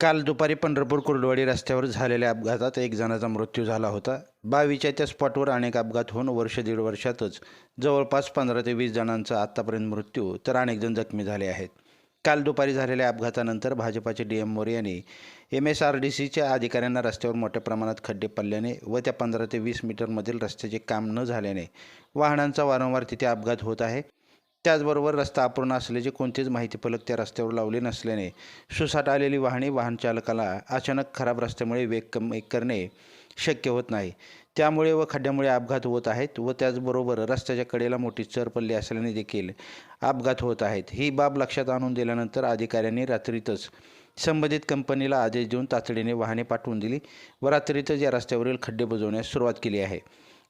काल दुपारी पंढरपूर कुर्डवाडी रस्त्यावर झालेल्या अपघातात एक जणाचा मृत्यू झाला होता. बावीच्या त्या स्पॉटवर अनेक अपघात होऊन वर्ष दीड वर्षातच जवळपास पंधरा ते वीस जणांचा आत्तापर्यंत मृत्यू तर अनेक जण जखमी झाले आहेत. काल दुपारी झालेल्या अपघातानंतर भाजपाचे डी एम मोरे यांनी एम एस आर डी सीच्या अधिकाऱ्यांना रस्त्यावर मोठ्या प्रमाणात खड्डे पडल्याने व त्या पंधरा ते वीस मीटरमधील रस्त्याचे काम न झाल्याने वाहनांचा वारंवार तिथे अपघात होत आहे. त्याचबरोबर रस्ता अपूर्ण असल्याची कोणतीच माहिती फलक त्या रस्त्यावर लावले नसल्याने सुसाट आलेली वाहने वाहन चालकाला अचानक खराब रस्त्यामुळे वेग कमी करणे शक्य होत नाही. त्यामुळे व खड्ड्यामुळे अपघात होत आहेत व त्याचबरोबर रस्त्याच्या कडेला मोठी चर पडली असल्याने देखील अपघात होत आहेत. ही बाब लक्षात आणून दिल्यानंतर अधिकाऱ्यांनी रात्रीतच संबंधित कंपनीला आदेश देऊन तातडीने वाहने पाठवून दिली व रात्रीतच या रस्त्यावरील खड्डे बुजवण्यास सुरुवात केली आहे.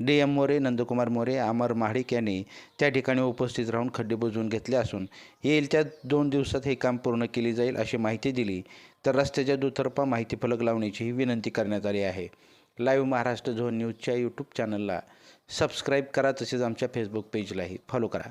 डी एम मोरे नंदकुमार मोरे अमर महाडिक यांनी त्या ठिकाणी उपस्थित राहून खड्डे बुजवून घेतले असून येईल त्या दोन दिवसात हे काम पूर्ण केले जाईल अशी माहिती दिली. तर रस्त्याच्या दुतर्फा माहिती फलक लावण्याचीही विनंती करण्यात आली आहे. लाईव्ह महाराष्ट्र झोन न्यूजच्या यूट्यूब चॅनलला सबस्क्राईब करा तसेच आमच्या फेसबुक पेजलाही फॉलो करा.